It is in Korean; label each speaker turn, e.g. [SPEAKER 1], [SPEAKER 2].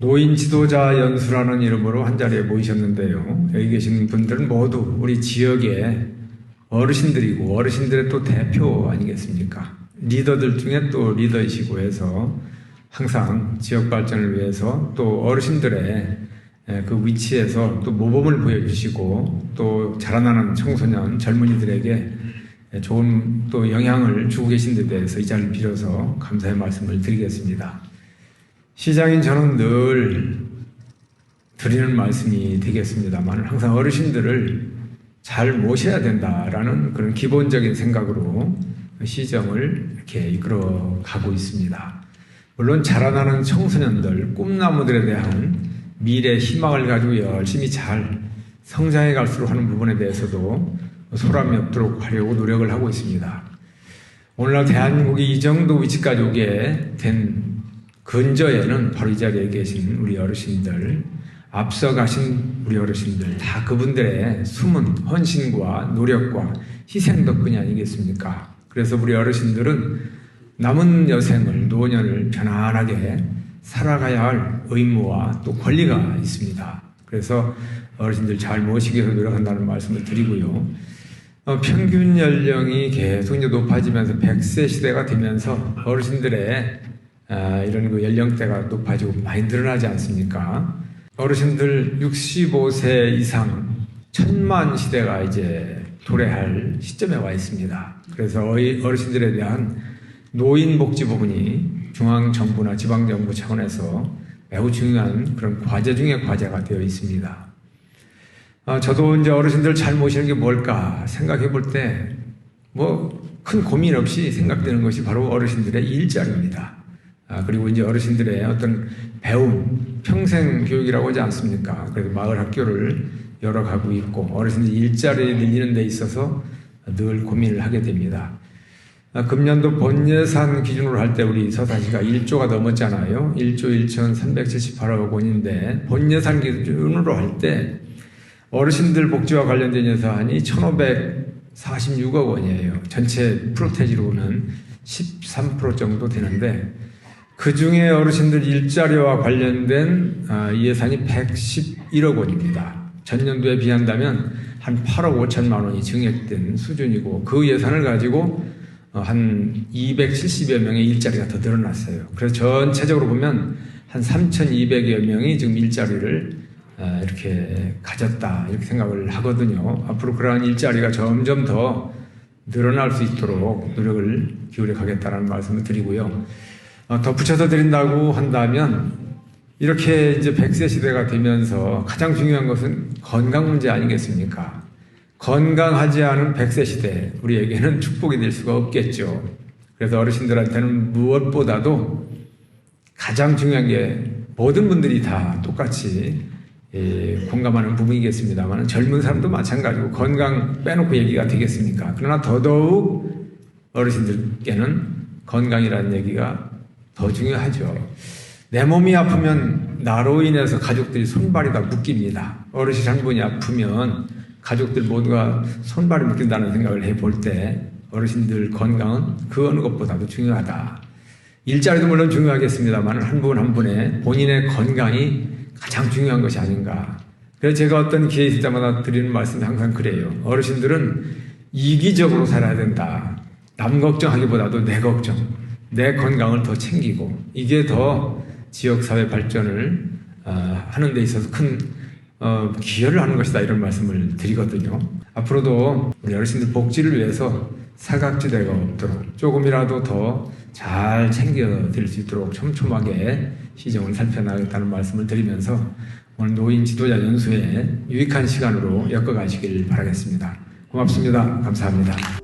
[SPEAKER 1] 노인 지도자 연수라는 이름으로 한 자리에 모이셨는데요. 여기 계신 분들은 모두 우리 지역의 어르신들이고 어르신들의 또 대표 아니겠습니까? 리더들 중에 또 리더이시고 해서 항상 지역 발전을 위해서 또 어르신들의 예, 그 위치에서 또 모범을 보여주시고 또 자라나는 청소년 젊은이들에게 예, 좋은 또 영향을 주고 계신 데 대해서 이 자리를 빌어서 감사의 말씀을 드리겠습니다. 시장인 저는 늘 드리는 말씀이 되겠습니다만 항상 어르신들을 잘 모셔야 된다라는 그런 기본적인 생각으로 시정을 이렇게 이끌어 가고 있습니다. 물론 자라나는 청소년들, 꿈나무들에 대한 미래 희망을 가지고 열심히 잘 성장해 갈수록 하는 부분에 대해서도 소람이 없도록 하려고 노력을 하고 있습니다. 오늘날 대한민국이 이 정도 위치까지 오게 된 근저에는 바로 이 자리에 계신 우리 어르신들, 앞서 가신 우리 어르신들, 다 그분들의 숨은 헌신과 노력과 희생 덕분이 아니겠습니까? 그래서 우리 어르신들은 남은 여생을, 노년을 편안하게 살아가야 할 의무와 또 권리가 있습니다. 그래서 어르신들 잘 모시기 위해서 노력한다는 말씀을 드리고요. 어, 평균 연령이 계속 이제 높아지면서 100세 시대가 되면서 어르신들의 아, 이런 그 연령대가 높아지고 많이 늘어나지 않습니까? 어르신들 65세 이상 천만 시대가 이제 도래할 시점에 와 있습니다. 그래서 어르신들에 대한 노인 복지 부분이 중앙 정부나 지방 정부 차원에서 매우 중요한 그런 과제 중의 과제가 되어 있습니다. 아, 저도 이제 어르신들 잘 모시는 게 뭘까 생각해 볼 때 뭐 큰 고민 없이 생각되는 것이 바로 어르신들의 일자리입니다. 아, 그리고 이제 어르신들의 어떤 배움, 평생 교육이라고 하지 않습니까? 그래서 마을 학교를 열어가고 있고 어르신들 일자리를 늘리는 데 있어서 늘 고민을 하게 됩니다. 아, 금년도 본 예산 기준으로 할 때 우리 서산시가 1조가 넘었잖아요. 1조 1,378억 원인데 본 예산 기준으로 할 때 어르신들 복지와 관련된 예산이 1,546억 원이에요. 전체 프로테지로 보면 13% 정도 되는데 그 중에 어르신들 일자리와 관련된 아, 이 예산이 111억 원입니다. 전년도에 비한다면 한 8억 5천만 원이 증액된 수준이고 그 예산을 가지고 어, 한 270여 명의 일자리가 더 늘어났어요. 그래서 전체적으로 보면 한 3,200여 명이 지금 일자리를 어, 이렇게 가졌다 이렇게 생각을 하거든요. 앞으로 그러한 일자리가 점점 더 늘어날 수 있도록 노력을 기울여 가겠다는 말씀을 드리고요. 어, 덧붙여서 드린다고 한다면 이렇게 이제 100세 시대가 되면서 가장 중요한 것은 건강 문제 아니겠습니까? 건강하지 않은 100세 시대, 우리에게는 축복이 될 수가 없겠죠. 그래서 어르신들한테는 무엇보다도 가장 중요한 게 모든 분들이 다 똑같이 예, 공감하는 부분이겠습니다만 젊은 사람도 마찬가지고 건강 빼놓고 얘기가 되겠습니까? 그러나 더더욱 어르신들께는 건강이라는 얘기가 더 중요하죠. 내 몸이 아프면 나로 인해서 가족들이 손발이 다 묶입니다. 어르신 한 분이 아프면 가족들 모두가 손발이 묶인다는 생각을 해볼 때 어르신들 건강은 그 어느 것보다도 중요하다. 일자리도 물론 중요하겠습니다만 한 분 한 분의 본인의 건강이 가장 중요한 것이 아닌가. 그래서 제가 어떤 기회 있을 때마다 드리는 말씀이 항상 그래요. 어르신들은 이기적으로 살아야 된다. 남 걱정하기보다도 내 걱정, 내 건강을 더 챙기고 이게 더 지역 사회 발전을 어, 하는 데 있어서 큰 어, 기여를 하는 것이다 이런 말씀을 드리거든요. 앞으로도 우리 어르신들 복지를 위해서 사각지대가 없도록 조금이라도 더 잘 챙겨 드릴 수 있도록 촘촘하게 시정을 살펴나가겠다는 말씀을 드리면서 오늘 노인 지도자 연수에 유익한 시간으로 엮어가시길 바라겠습니다. 고맙습니다. 감사합니다.